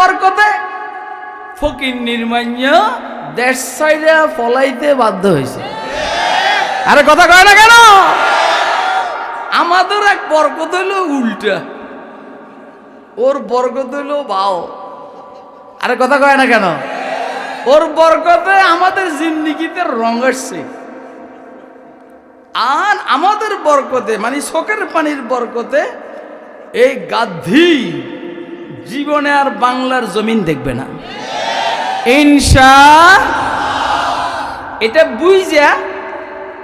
বরকতে ফকির নির্মান্য দেশ সাইডে ফলাইতে বাধ্য হয়েছে আরে কথা কয় না কেন? আমাদের এক বরকত হইল উল্টা। ওর বরকত হইল বাও। আরে কথা কয় না কেন? ওর বরকতে আমাদের জিন্দিগিতে রং আসছে। আর আমাদের বরকতে মানে শোকের পানির বরকতে এই গাদ্ধি জীবনে আর বাংলার জমিন দেখবে না। ইনশা এটা বুঝা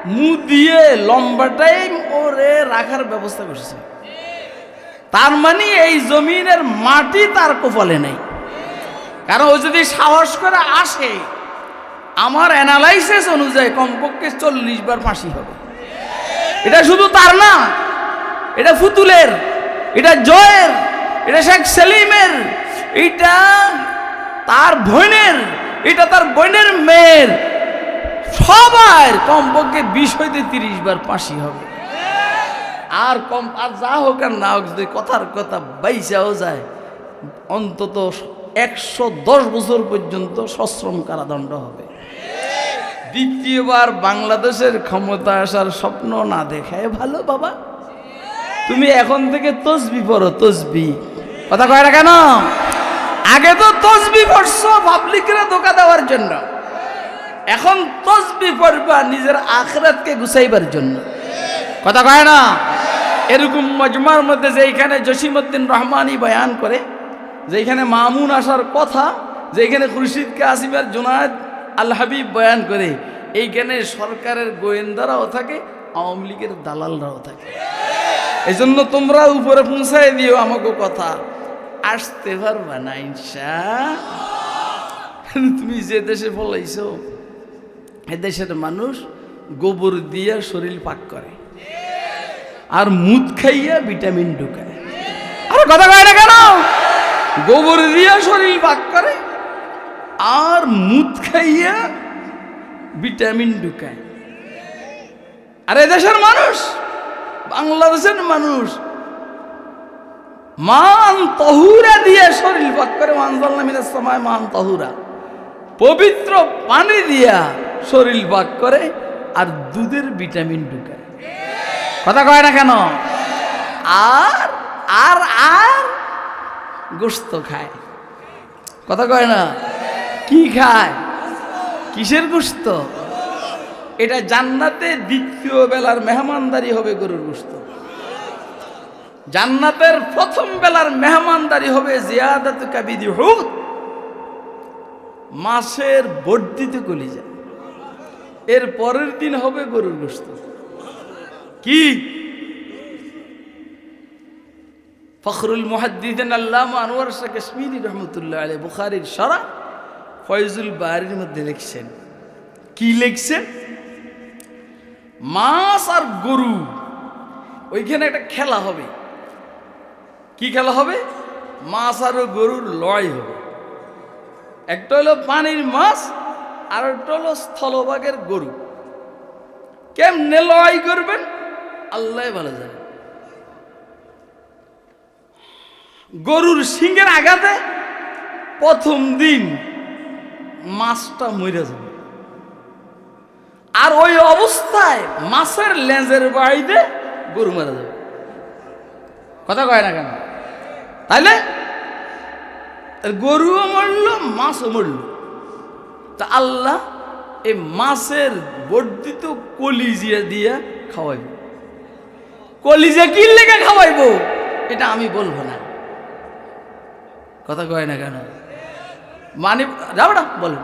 মু দিয়ে লম্বাটাই ওরে রাখার ব্যবস্থা করছে। তার মানে এই জমিনের মাটি তার কপালে নেই। কারণ ও যদি সাহস করে আসে আমার অ্যানালাইসিস অনুযায়ী কমপক্ষে চল্লিশ বার ফাঁসি হবে। এটা শুধু তার না এটা ফুতুলের এটা জয়ের এটা শেখ সেলিমের, এটা তার বোনের, এটা তার বোনের মেয়ের। সবার কমপক্ষে বিশ হইতে তিরিশ বার ফাঁসি হবে। আর কম, আর যা হোক আর না হোক, যদি কথার কথা বাইসাও যায়, অন্তত একশো দশ বছর পর্যন্ত সশ্রম কারাদণ্ড হবে। দ্বিতীয়বার বাংলাদেশের ক্ষমতা আসার স্বপ্ন না দেখায় ভালো বাবা। তুমি এখন থেকে তসবি পড়ো, তসবি। কথা কয় না কেন? আগে তো তসবি পড়ছো পাবলিকরা ধোকা দেওয়ার জন্য। এখন তসবি পড়বা নিজের আখরাতকে গুছাইবার জন্য। কথা কয় না? এরকম মজমার মধ্যে যেইখানে জসিমউদ্দিন রহমানি বয়ান করে যেখানে মামুন আসার কথা যেখানে খুরশিদ কাসিমের জোনায়দ আল হাবিব বয়ান করে, এইখানে সরকারের গোয়েন্দারাও থাকে, আওয়ামী লীগের দালালরাও থাকে। এই জন্য তোমরা উপরে পৌঁছাই দিও আমাকে কথা। আসতে পারবা না, ইনশা। তুমি যে দেশে ফলাইছো এ দেশের মানুষ গোবর দিয়া শরীর পাক করে। আর মুদ খাইয়া ভিটামিন ঢুকায়। আর কথা কয় না কেন? গোবর দিয়া শরীর পাক করে, আর মুদ খাইয়া ভিটামিন ঢুকায়। আর দেশের মানুষ, বাংলাদেশের মানুষ মান তহুরা দিয়ে শরীর পাক করে মানজাল্লা মিনের সময় মান তহুরা। পবিত্র পানি দিয়া শরীর পাক করে আর দুধের ভিটামিন ঢুকায়। কথা কয় না কেন? আর আর আর গোস্ত খায়। কথা কয় না? কি খায়? কিসের গোস্ত? এটা জান্নাতে দ্বিতীয় বেলার মেহমানদারি হবে গরুর গোস্ত। জান্নাতের প্রথম বেলার মেহমানদারি হবে জিয়াদাত কাবিদি হুদ মাসের বর্ধিত কলিজা। এর পরের দিন হবে গরুর গোস্ত কি? ফখরুল মুহাদ্দিদিন আল্লাহ আনোয়ার শাহ কাশ্মীরি রহমতুল্লাহ আলী বুখারির সরা ফয়জুল বাড়ির মধ্যে লিখছেন। কি লিখছেন? মাছ আর গরু। ওইখানে একটা খেলা হবে। কি খেলা হবে? মাছ আর গরুর লড়াই হবে। একটা হলো পানির মাছ, আর একটা হলো স্থলভাগের গরু। কেমনে লড়াই করবেন? আল্লাহ ভালো জানে। গরুর সিংহের আঘাতে প্রথম দিন মাছটা মরে যাবে। আর ওই অবস্থায় মাছের লেজের বাড়িতে গরু মারা যাবে। কথা কয় না কেন? তাইলে? গরুও মরল, মাছও মরল। তা আল্লাহ এই মাছের বর্ধিত কলিজিয়া দিয়া খাওয়াইব। কলিজা কি লেগে খাওয়াইব? এটা আমি বলব না। কথা কয় না কেন? মানে যাব না বল।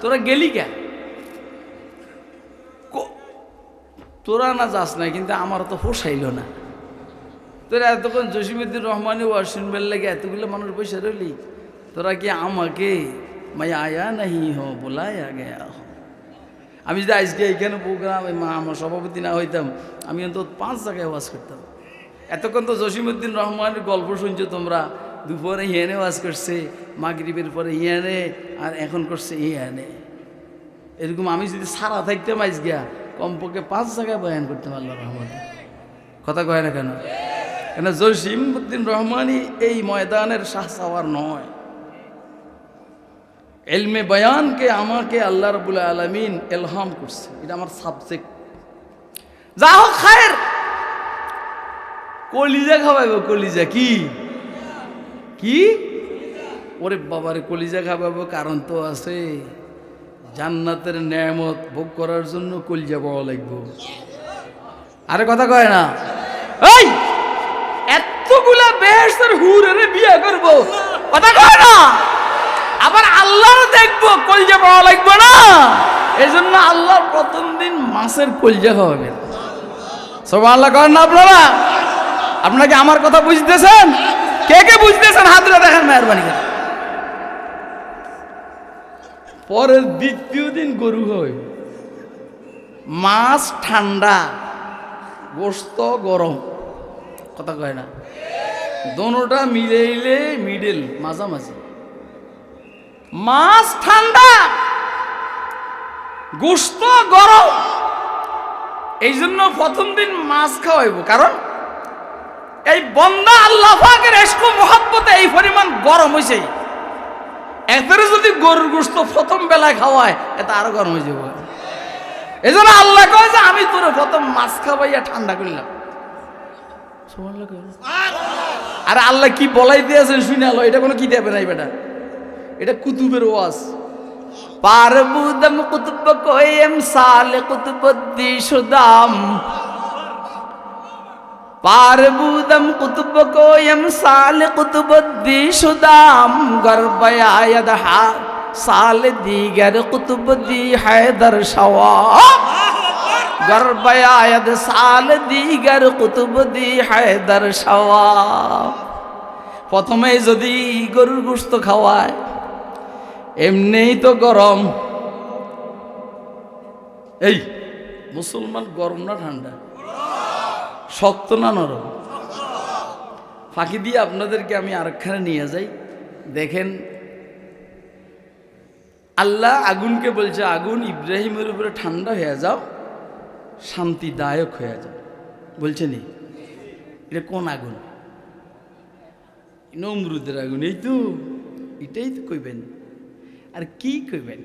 তোরা গেলি কে? তোরা না যাস না কিন্তু আমার তো পোষাইল না। তোরা এতক্ষণ জসিমুদ্দিন রহমানি ওয়ার শুনবার লেগে এতগুলো মানুষ বসে রইলি। তোরা কি আমাকে মাই আয়া নাহি হ বোলায়া গেয়া হো? আমি যদি আজকে এইখানে প্রোগ্রাম আমার সভাপতি না হইতাম, আমি অন্তত পাঁচ জায়গায় ওয়াজ করতাম। এতক্ষণ তো জসিমুদ্দিন রহমানের গল্প শুনছো তোমরা। দুপুরে ইয়ানে ওয়াজ করছে, মাগরিবের পরে ইয়ানে আর এখন করছে ইয়ানে এরকম আমি যদি সারা থাকতাম আজ গিয়া কমপক্ষে পাঁচ জায়গায় বয়ান করতাম আল্লাহ রহমতে। কথা কয় না কেন? কেন জসিমুদ্দিন রহমানই এই ময়দানের শাহ সাওয়ার নয়। এলমে বয়ানকে আমাকে আল্লাহ রবুল আলমিন এলহাম করছে। এটা আমার সাবজেক্ট যা হোক খায়ের। কলিজা খাওয়াইব, কলিজা কি? কি? ওরে বাবারে, কলিজা খাওয়াবো কারণ তো আছে। জান্নাতের ন্যায়ামত ভোগ করার জন্য কলিজা পাওয়া লাগবে। আরে কথা কয় না। এই! এতগুলা বেহেস্তের হুরে বিয়ে করব। কথা কয় না? আবার আল্লাহর দেখব, কলজা পাওয়া লাগবে না। এই জন্য আল্লাহর প্রথম দিন মাছের কলজা খাওয়াবেন সব আল্লাহ করেন না আপনারা? আপনাকে আমার কথা বুঝতেছেন? কে কে বুঝতেছেন? হাতটা দেখেন মেহরবানি করে। পরের দ্বিতীয় দিন গরু হয় মাছ ঠান্ডা গোস্ত গরম। কথা কয় না? দোনোটা মিলেইলে মিডল মাঝামাঝি। মাছ ঠান্ডা গোস্ত গরম। এই জন্য প্রথম দিন মাছ খাওয়াইব কারণ এই বন্দা আল্লাহ পাকের এসকো মহাব্বতে এই পরিমাণ গরম হয়েছে এদের যদি গরুর গোস্ত প্রথম বেলায় খাওয়ায় এটা আরও গরম হয়ে যাবে। এই জন্য আল্লাহ কয় যে আমি তোর প্রথম মাছ খাওয়াইয়া ঠান্ডা করলাম। সুবহানাল্লাহ। আরে আল্লাহ কি বলাই দিয়েছেন শুনে আলো, এটা কোনো কি দেবে নাই বেটা? এটা কুতুবের ওয়াজ। পারবুদম কুতুব কোয়েম সালে কুতুবদ্দি সুদাম। পারবুদম কুতুব কোয়েম সালে কুতুবদ্দি সুদাম। গর্বয়ায়দ হা, সাল দিগর কুতুবদ্দি হায়দর সওয়াব গর্বয়ায়দ সাল দিগর কুতুবদ্দি হায়দর সওয়াব। প্রথমে যদি গরুর গোস্ত খাওয়ায়, এমনিই তো গরম। এই, মুসলমান গরম না ঠান্ডা? শক্ত না নরম? ফাঁকি দিয়ে আপনাদেরকে আমি আরেকখানে নিয়ে যাই। দেখেন, আল্লাহ আগুনকে বলছে, আগুন ইব্রাহিমের উপরে ঠান্ডা হয়ে যাও শান্তিদায়ক হয়ে যায় বলছেনি এটা কোন আগুন? নমরুদের আগুন, এই তো, এটাই তো কইবেন। আর কি কইবেন?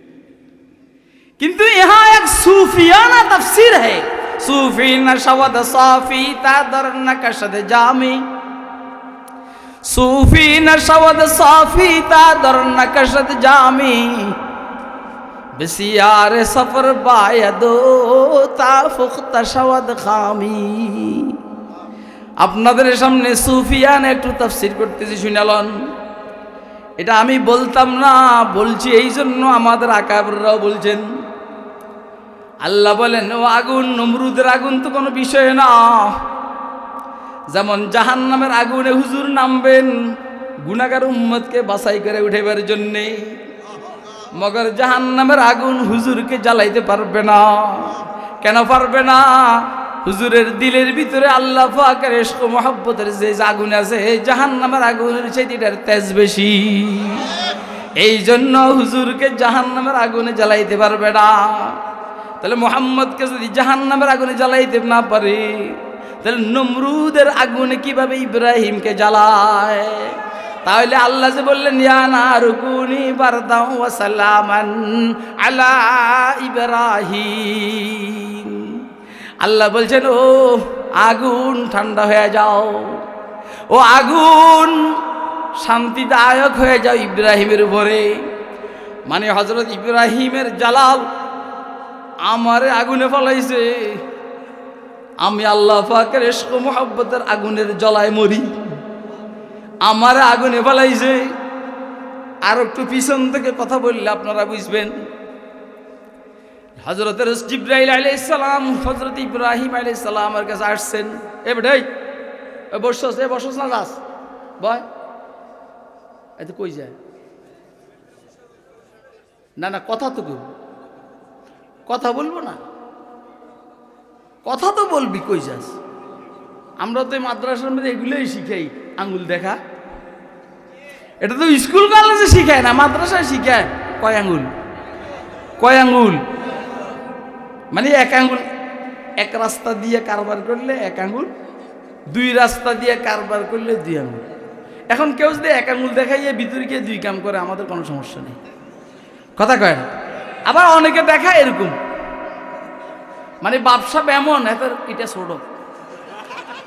কিন্তু ইহা এক সুফিয়ানা তাফসির হে। সুফি না নশবদ সাফি তাদর নকশদ জামি সুফি না নশবদ সাফি তাদর নকশদ জামি। بسیار سفر باید তা ফুক্তা সাওয়াদ খামি। আপনাদের সামনে সুফিয়ান একটু তাফসির করতেছি শুনালন এটা আমি বলতাম না, বলছি এই জন্য আমাদের আকাবরাও বলছেন। আল্লাহ বলেন, ও আগুন, নমরুদের আগুন তো কোনো বিষয় না। যেমন জাহান নামের আগুনে হুজুর নামবেন গুণাগার উম্মদকে বাছাই করে উঠেবার জন্যে। মগর জাহান নামের আগুন হুজুরকে জ্বালাইতে পারবে না। কেন পারবে না? হুজুরের দিলের ভিতরে আল্লাহ পাকের এসকো মহাব্বতের যে আগুন আছে জাহান নামের আগুনের সেটিটার তেজ বেশি। এই জন্য হুজুরকে জাহান নামের আগুনে জ্বালাইতে পারবে না। তাহলে মোহাম্মদকে যদি জাহান নামের আগুনে জ্বালাইতে না পারে, তাহলে নমরুদের আগুনে কীভাবে ইব্রাহিমকে জ্বালায়? তাহলে আল্লাহ যে বললেন ইয়ানা রুকুনি বারদাও ওয়া সালামান আলা ইব্রাহিম। আল্লাহ বলছেন, ও, আগুন ঠান্ডা হয়ে যাও। ও, আগুন শান্তিদায়ক হয়ে যাও ইব্রাহিমের উপরে। মানে হজরত ইব্রাহিমের জালাল আমারে আগুনে ফলাইছে। আমি আল্লাহ পাকের এসকো মোহাব্বতের আগুনের জলায় মরি। আমার আগুনে ফলাইছে। আর একটু পিছন থেকে কথা বললে আপনারা বুঝবেন। হজরতের জিব্রাইল আলাই ইসলাম হজরত ইব্রাহিম আলাই ইসলামের কাছে আসছেন। এ বেটাই বসছস এ বসছ না যাস। বয় এত কই যায়? না না, কথা তো কথা বলব না? কথা তো বলবি, কই যাস? আমরা তো এই মাদ্রাসার মধ্যে এগুলোই শিখাই আঙ্গুল দেখা। এটা তো স্কুল কলেজে শিখায় না, মাদ্রাসায় শিখায়। কয় আঙ্গুল? কয় আঙ্গুল? মানে এক আঙ্গুল, এক রাস্তা দিয়ে কারবার করলে এক আঙ্গুল, দুই রাস্তা দিয়ে কারবার করলে দুই আঙ্গুল। এখন কেউ যদি এক আঙ্গুল দেখাইয়ে ভিতরে গিয়ে দুই কাম করে, আমাদের কোনো সমস্যা নেই। কথা কয় না? আবার অনেকে দেখা এরকম। মানে বাপসাপ এমন, এত এটা ছোট।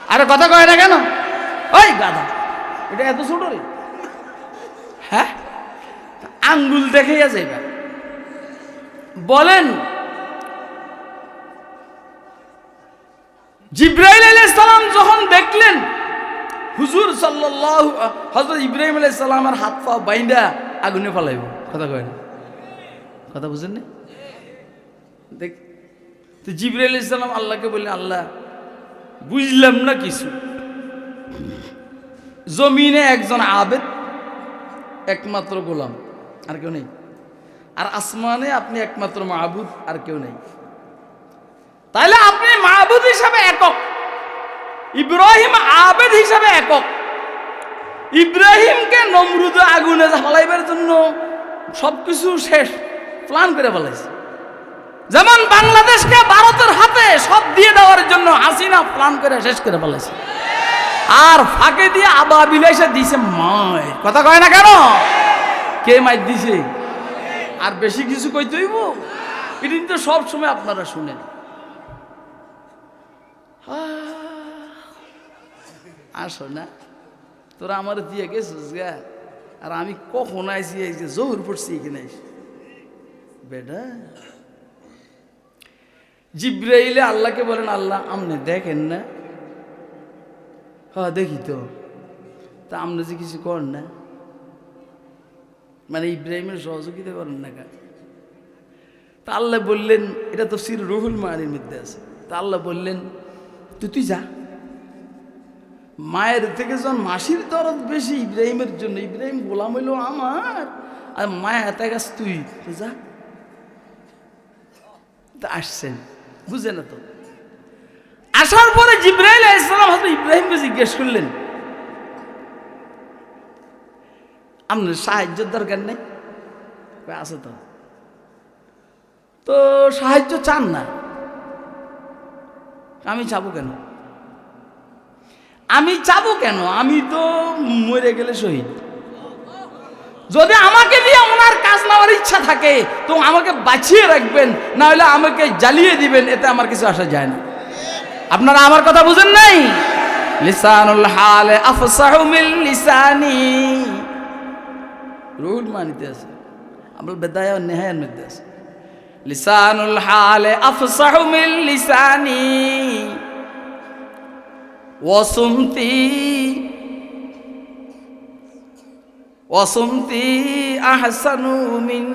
আরে কথা কয় না কেন? ওই গাধা, এটা এত ছোট রে। আঙ্গুল দেখাইয়া যাইবা। বলেন, জিব্রাইল সালাম যখন দেখলেন, হুজুর সাল্লাল্লাহু হযরত ইব্রাহিম আলাইহিস সালামের হাত পা বাইন্দা আগুনে ফেলাইব। কথা কয় না? কথা বুঝেন না দেখ, তো জিব্রাইল আলাইহিস সালাম আল্লাহকে বললেন, আল্লাহ, বুঝলাম না কিছু। জমিনে একজন আবেদ, একমাত্র গোলাম। আর কেউ নেই। আর আসমানে আপনি একমাত্র মাহবুদ, আর কেউ নেই। তাহলে আপনি মাহবুদ হিসাবে একক, ইব্রাহিম আবেদ হিসাবে একক। ইব্রাহিমকে নমরুদ আগুনে জ্বালাইবার জন্য সবকিছু শেষ, প্ল্যান করে ফেলাইছে। যেমন বাংলাদেশকে ভারতের হাতে সব দিয়ে দেওয়ার জন্য হাসিনা প্ল্যান করে শেষ করে ফেলেছে আর ফাঁকে দিয়ে আবা বিলাইসে দিছে মায় কথা কয় না কেন? কে মাই দিছে? আর বেশি কিছু কই তৈব এটা তো সব সময় আপনারা শুনেন। আসো না। তোরা আমার দিয়ে গেছিস গা। আর আমি কখন আইসি এই যে জোর পড়ছি এখানে আইসি বেটা। জিব্রাইলে আল্লাহকে বলেন, আল্লাহ, আমনে দেখেন না? হ্যাঁ দেখি তো। তা আপনি যে কিছু করেন না। মানে ইব্রাহিমের সহযোগিতা করেন না কা তা আল্লাহ বললেন, এটা তো সির রুহুল মায়ের মধ্যে আছে। তা আল্লাহ বললেন, তুই তুই যা। মায়ের থেকে যখন মাসির দরদ বেশি ইব্রাহিমের জন্য, ইব্রাহিম গোলাম হইল আমার, আর মায়ের হাতে গাছ তুই তুই যা। তা আসছেন বুঝে না তো। আসার পরে জিব্রাইল ইসলাম হয়তো ইব্রাহিমকে জিজ্ঞেস করলেন আপনার সাহায্যের দরকার নেই। আছে তো। তো সাহায্য চান না। আমি চাবো কেন? আমি চাবো কেন? আমি তো মরে গেলে শহীদ। যদি আমাকে দিয়ে ওনার কাজ নেওয়ার ইচ্ছা থাকে, তো আমাকে বাঁচিয়ে রাখবেন না হলে আমাকে জ্বালিয়ে দিবেন, এতে আমার কিছু আসা যায় না। আপনারা আমার কথা বুঝেন নাই? লিসানুল হালে আফসাহু মিল লিসানি। রুহুল মানিতে আছে আমরা বেদায়া নেহায়ের মধ্যে আছে লিসানুল হালে আফসাহু মিল লিসানি ওয়াসুমতি ওয়াসুমতি আহসানু মিন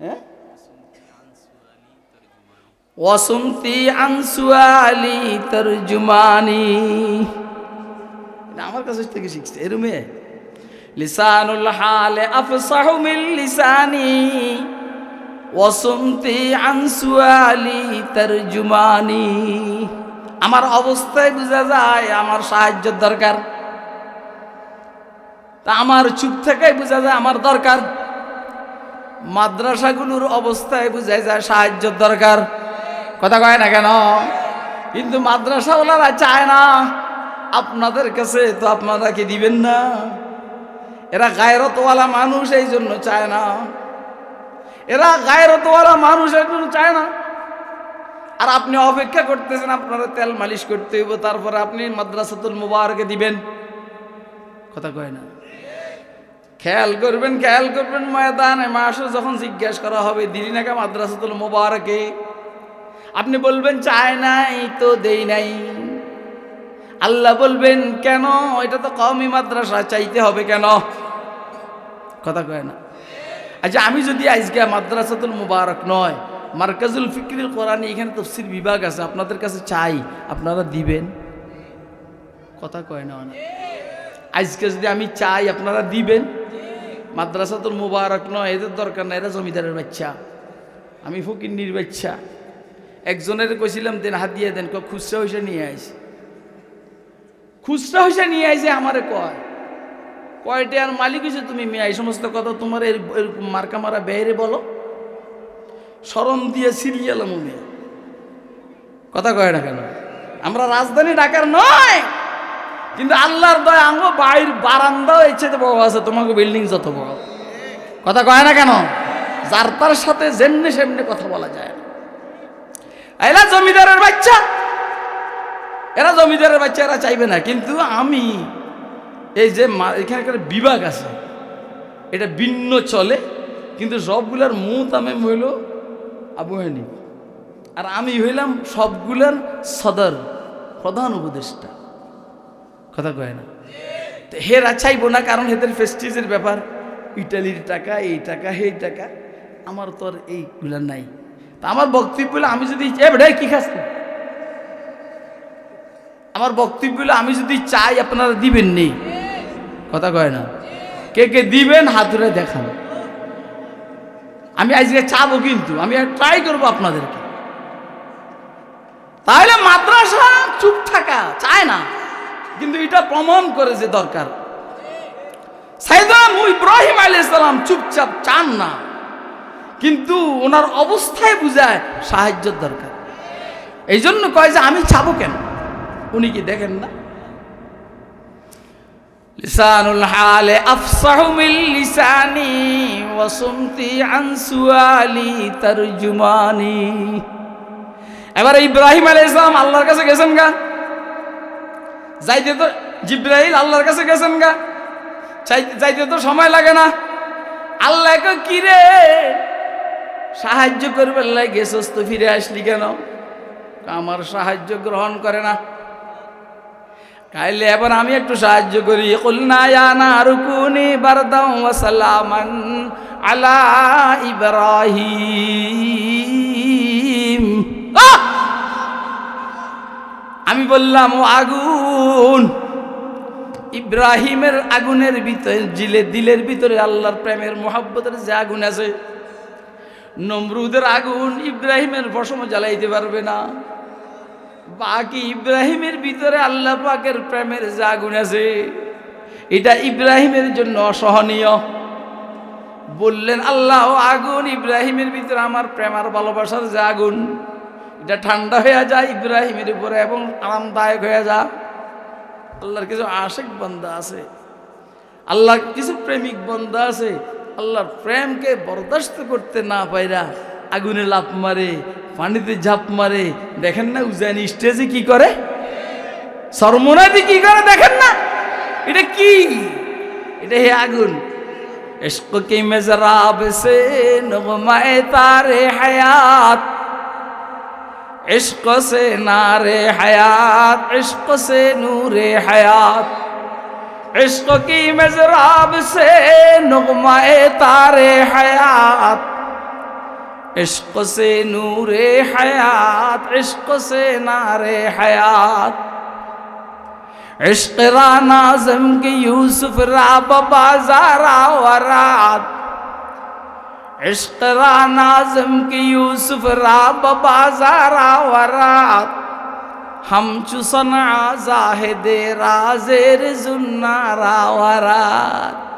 হ্যাঁ ওয়াসুমতি আনসুয়ালি তরজুমানি এটা আমার কাছে থেকে শিখছে। এরমে লিসানুল হালে আফসাহু মিন লিসানি, ওয়াসুমতি আনসুয়ালি তরজুমানি। আমার অবস্থায় বোঝা যায়, আমার সাহায্যের দরকার। তা আমার চুপ থেকে বোঝা যায়, আমার দরকার। মাদ্রাসাগুলোর অবস্থায় বোঝা যায়, সাহায্যের দরকার। কথা কয় না কেন? কিন্তু মাদ্রাসাওয়ালারা চায় না। আপনাদের কাছে তো আপনারা কি দিবেন না। এরা গায়রতওয়ালা মানুষ, এই জন্য চায় না। এরা গায়রতওয়ালা মানুষ, এই জন্য চায় না। আর আপনি অপেক্ষা করতেছেন, আপনারা তেল মালিশ করতে হইব, তারপরে আপনি মাদ্রাসাতুল মুবারকে দিবেন। কথা কয় না। খেয়াল করবেন খেয়াল করবেন, ময়দানে মাসে যখন জিজ্ঞাসা করা হবে, দিলি নাকি মাদ্রাসাতুল মুবারকে? আপনি বলবেন, চায় নাই, তো দেই নাই। আল্লাহ বলবেন, কেন? এটা তো কমই মাদ্রাসা, চাইতে হবে কেন? কথা কয় না। আচ্ছা আমি যদি আজকে মাদ্রাসাতুল মুবারক নয়, মার্কাজুল ফিক্রিল কোরআনী, এখানে তফসির বিভাগ আছে, আপনাদের কাছে চাই, আপনারা দিবেন? কথা কয় না, অনেক। আজকে যদি আমি চাই, আপনারা দিবেন? মাদ্রাসাতুল মুবারক নয়, এদের দরকার না, এরা জমিদারের বাচ্চা। আমি ফকিন্নির বাচ্চা। একজনের কইছিলাম, দেন হাত দিয়ে দেন খুচরা হইসা নিয়ে আইসি। খুচরা হইসা নিয়ে আইসে আমারে কয়। কয়টা আর মালিক হয়েছে তুমি মেয়ে, এই সমস্ত কথা তোমার এর- এরকম মার্কা মারা বেড়ে বলো। সরম দিয়ে সিরিয়াল মনে। কথা কয় না কেন? আমরা রাজধানী ঢাকার নয়, কিন্তু আল্লাহর দয় আঙ্গো বাইর বারান্দাও ইচ্ছে তো বড় আছে, তোমাকে বিল্ডিং যত বড়। কথা কয় না কেন? যার তার সাথে যেমনি সেমনি কথা বলা যায় না। এরা জমিদারের বাচ্চা এরা জমিদারের বাচ্চা, এরা চাইবে না। কিন্তু আমি এই যে এখানে একটা বিভাগ আছে। এটা ভিন্ন চলে, কিন্তু সবগুলার মুখ আমি হইল আবু হানিফ। আর আমি হইলাম সবগুলার সদর, প্রধান উপদেষ্টা। কথা কয় না? তো হেরা চাইব না, কারণ হেদের ফেস্টিজের ব্যাপার। ইটালির টাকা, এই টাকা এই টাকা। আমার তো আর এইগুলা নাই। তা আমার বক্তব্য আমি যদি এ কি খাস? আমার বক্তব্য হলো আমি যদি চাই, আপনারা দিবেন নেই কথা কয় না। কে কে দিবেন হাতুরে দেখান। আমি আজকে চাবো কিন্তু, আমি ট্রাই করব আপনাদেরকে। তাহলে মাদ্রাসা চুপ থাকা চায় না। কিন্তু এটা প্রমাণ করে যে দরকার। ইব্রাহিম আলী ইসলাম চুপচাপ চান না। কিন্তু ওনার অবস্থায় বুঝায় সাহায্যের দরকার। এই জন্য কয় যে, আমি চাবো কেন? উনি কি দেখেন না? লিসানুল হালে আফসাহু মিল লিসানি ওয়াসুমতি আন সুয়ালি তারজুমানি। এবার ইব্রাহিম আলাইহিস সালাম আল্লাহর কাছে গেছেন গা। যাইতে তো জিব্রাইল আল্লাহর কাছে গেছেন গা। যাইতে তো সময় লাগে না। আল্লাহ কি রে? সাহায্য করবার লাগে গেছস তো ফিরে আসলি কেন? আমার সাহায্য গ্রহণ করে না। কাইলে এবার আমি একটু সাহায্য করি। কুলনা নারুকুনি বারদাও ওয়া সালামান আলা ইব্রাহিম! আমি বললাম, ও আগুন! ইব্রাহিমের আগুনের ভিতরে, জিলে, দিলের ভিতরে আল্লাহর প্রেমের মোহাব্বতের যে আগুন আছে, নমরুদের আগুন ইব্রাহিমের ভসম জ্বালাইতে পারবে না। বাকি ইব্রাহিমের ভিতরে আল্লাহ পাকের প্রেমের যে আগুন আছে এটা ইব্রাহিমের জন্য অসহনীয়। বললেন, আল্লাহ, আগুন, ইব্রাহিমের ভিতরে আমার প্রেম আর ভালোবাসার যে আগুন এটা ঠান্ডা হয়ে যায় ইব্রাহিমের উপরে এবং আরামদায়ক হয়ে যা আল্লাহর কিছু আশেক বন্দা আছে। আল্লাহর কিছু প্রেমিক বন্দা আছে। আল্লাহর প্রেমকে বরদাস্ত করতে না পাইরা আগুনে লাভ মারে, পানিতে ঝাঁপ মারে, দেখেন না উজানি স্টেজে কি করে? সরমোনাদি কি করে দেখেন না? এটা কি? এটা হে আগুন। হায়াত। হায়াত হায়াত। সে তারে হায়াত। عشق سے نور حیات، عشق سے نار حیات۔ عشق را نازم کی یوسف، را ببا زارا ورات عشق را نازم کی یوسف، را ببا زارا ورات ہم چو صنع زاہد را زیر زنارا ورات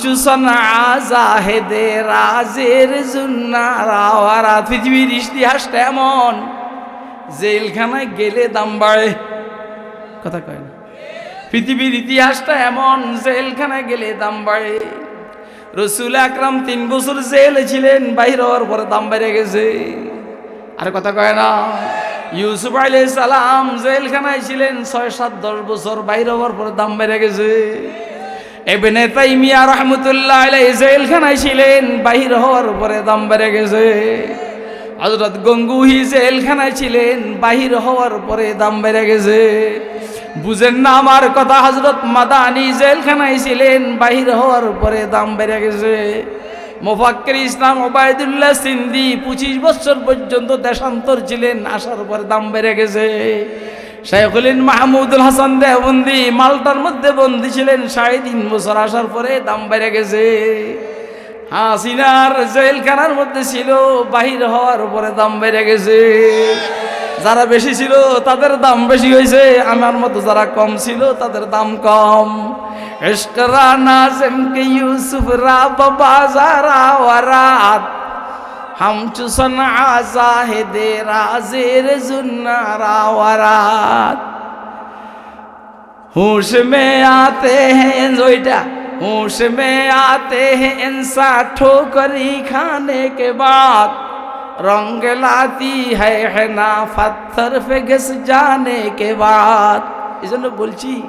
চুসনা জাহেদে রাজের জুন্নারা পৃথিবীর ইতিহাসটা এমন, জেলখানায় গেলে দাম বাড়ে। কথা কয় না। পৃথিবীর ইতিহাসটা এমন, জেলখানায় গেলে দাম বাড়ে। রসুল আকরাম তিন বছর জেলে ছিলেন, বাইর হওয়ার পরে দাম বেড়ে গেছে। আর কথা কয় না। ইউসুফ আলাই সালাম জেলখানায় ছিলেন, ছয় সাত দশ বছর, বাইর হওয়ার পরে দাম বেড়ে গেছে। এবেনে তাইমিয়া রহমতুল্লাহ আলাই জেলখানায় ছিলেন, বাহির হওয়ার পরে দাম বেড়ে গেছে। হজরত গঙ্গুহি জেলখানায় ছিলেন, বাহির হওয়ার পরে দাম বেড়ে গেছে। বুঝেন না আমার কথা হজরত মাদানি জেলখানায় ছিলেন, বাহির হওয়ার পরে দাম বেড়ে গেছে। মোফাক্কের ইসলাম ওবায়দুল্লাহ সিন্দি পঁচিশ বছর পর্যন্ত দেশান্তর ছিলেন, আসার পরে দাম বেড়ে গেছে। শেখুলিন মাহমুদুল হাসান দেহবন্দি মালটার মধ্যে বন্দি ছিলেন সাড়ে তিন বছর আসার পরে দাম বেড়ে গেছে। হাসিনার জেলখানার মধ্যে ছিল, বাহির হওয়ার উপরে দাম বেড়ে গেছে। যারা বেশি ছিল তাদের দাম বেশি হয়েছে, আমার মতো যারা কম ছিল তাদের দাম কম। ইশকরা নাজম কে ইউসুফ রা বাবা যারা ওয়ারাত हम चुसन आजाहिदे राजेर जुन्नारा वरात होश में आते हैं ওইটা होश में आते हैं इंसा ठोकरी खाने के बाद रंग लाती है है ना पत्थर पे घिस जाने के बाद এই জন্য বলছি